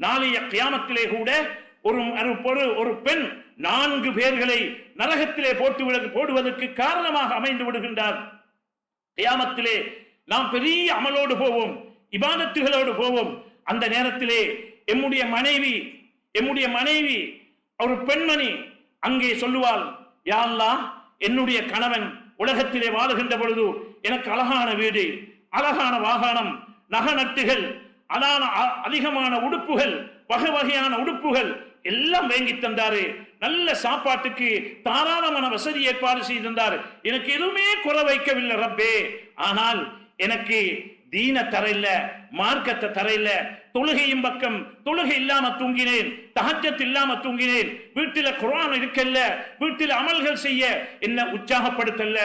நாளைய கியாமத்திலே கூட ஒரு ஒரு ஒரு பெண் நான்கு பேர்களை நரகத்திலே போட்டு விட- போடுவதற்கு காரணமாக அமைந்து விடுகின்றார். கியாமத்திலே நாம் பெரிய அமலோடு போவோம் இபாதத்துகளோடு போவோம். அந்த நேரத்திலே எம்முடைய மனைவி எம்முடைய மனைவி ஒரு பெண்மணி அங்கே சொல்லுவாள் யாழ்லா என்னுடைய கணவன் உலகத்திலே வாழுகின்ற பொழுது எனக்கு அழகான வீடு அழகான வாகனம் நகநட்டுகள் அதான அ- அதிகமான உடுப்புகள் வகை வகையான உடுப்புகள் எல்லாம் வாங்கி தந்தாரு. நல்ல சாப்பாட்டுக்கு தாராளமான வசதி ஏற்பாடு செய்து தந்தார் எனக்கு எதுவுமே குறை வைக்கவில்லை ரப்பே. ஆனால் எனக்கு தீன தரையில மார்க்கத்தை தரையில தொழுகையும் பக்கம் தொழுகை இல்லாம தூங்கினேன் தகச்சத் இல்லாம தூங்கினேன் வீட்டில குரான் இருக்கல்ல வீட்டில் அமல்கள் செய்ய என்ன உற்சாகப்படுத்தல்ல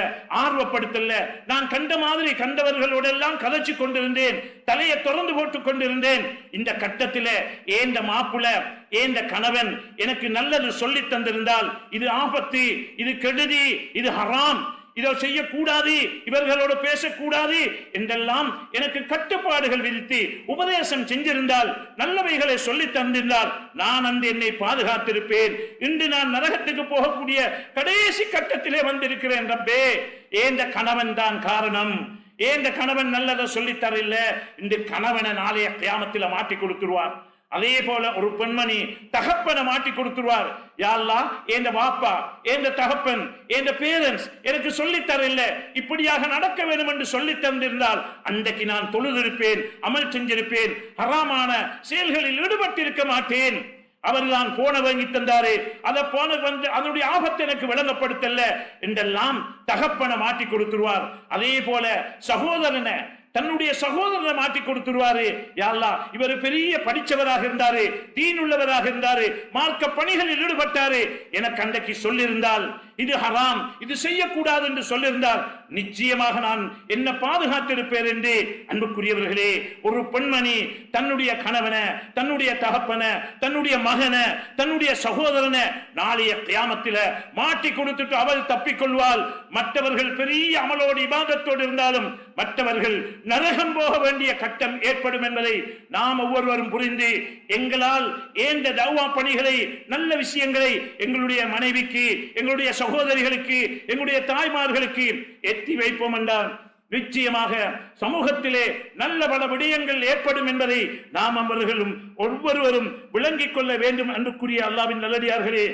ஆர்வப்படுத்தல்ல. நான் கண்ட மாதிரி கண்டவர்களோட எல்லாம் கதைச்சு கொண்டிருந்தேன் தலையை திறந்து போட்டு கொண்டிருந்தேன். இந்த கட்டத்தில ஏந்த மாப்புல ஏந்த கணவன் எனக்கு நல்லது சொல்லி தந்திருந்தால் இது ஆபத்து இது கெடுதி இது ஹராம். இதை செய்யக்கூடாது இவர்களோடு பேசக்கூடாது என்றெல்லாம் எனக்கு கட்டுப்பாடுகள் விதித்து உபதேசம் செஞ்சிருந்தால் நல்லவைகளை சொல்லி தந்திருந்தால் நான் அந்த என்னை பாதுகாத்திருப்பேன். இன்று நான் நரகத்துக்கு போகக்கூடிய கடைசி கட்டத்திலே வந்திருக்கிறேன் ரப்பே. ஏந்த கணவன் தான் காரணம்? ஏந்த கணவன் நல்லதை சொல்லித் இந்த கணவனை நாளைய கியாமத்தில மாட்டி கொடுத்துருவார். அதே போல ஒரு பெண்மணி தகப்பனை மாட்டி கொடுத்துருவார். யாழ்லா எந்த வாப்பா எந்த தகப்பன் எந்த பேரண்ட்ஸ் எனக்கு சொல்லித் தரல. இப்படியாக நடக்க வேண்டும் என்று சொல்லித் தந்திருந்தால் அன்றைக்கு நான் தொழுதிருப்பேன் அமல் செஞ்சிருப்பேன் ஹராமான செயல்களில் ஈடுபட்டிருக்க மாட்டேன். அவர்தான் போன வாங்கி தந்தாரு. அதை போன வந்து அதனுடைய ஆபத்தை எனக்கு விளங்கப்படுத்தல. என்றெல்லாம் தகப்பனை மாட்டி கொடுத்துருவார். அதே போல சகோதரனை தன்னுடைய சகோதரனை மாற்றி கொடுத்துருவாரு. யாழ்லா இவர் பெரிய படிச்சவராக இருந்தாரு தீன் உள்ளவராக இருந்தாரு மார்க்க பணிகளில் ஈடுபட்டாரு. என அன்றைக்கு சொல்லியிருந்தால் இது ஹராம் இது செய்யக்கூடாது என்று சொல்லியிருந்தால் நிச்சயமாக நான் என்ன பாதுகாத்திருப்பேன் என்று அன்புக்குரியவர்களே ஒரு பெண்மணி தன்னுடைய கணவனை தன்னுடைய தகப்பனை தன்னுடைய மகனை தன்னுடைய சகோதரனை நாளைய கியாமத்தில் மாட்டி கொடுத்துட்டு அவள் தப்பிக்கொள்வாள் மற்றவர்கள் பெரிய அமலோடு இபாதத்தோடு இருந்தாலும் மற்றவர்கள் நரகம் போக வேண்டிய கட்டம் ஏற்படும் என்பதை நாம் ஒவ்வொருவரும் புரிந்து எங்களால் ஏந்த தௌவா பணிகளை நல்ல விஷயங்களை எங்களுடைய மனைவிக்கு எங்களுடைய சகோதரிகளுக்கு எங்களுடைய தாய்மார்களுக்கு எத்தி வைப்போம் என்றால் நிச்சயமாக சமூகத்திலே நல்ல பல விடயங்கள் ஏற்படும் என்பதை நாம் அவர்களும் ஒவ்வொருவரும் விளங்கிக் கொள்ள வேண்டும் அன்புக்குரிய அல்லாவின் நல்லடியார்களே.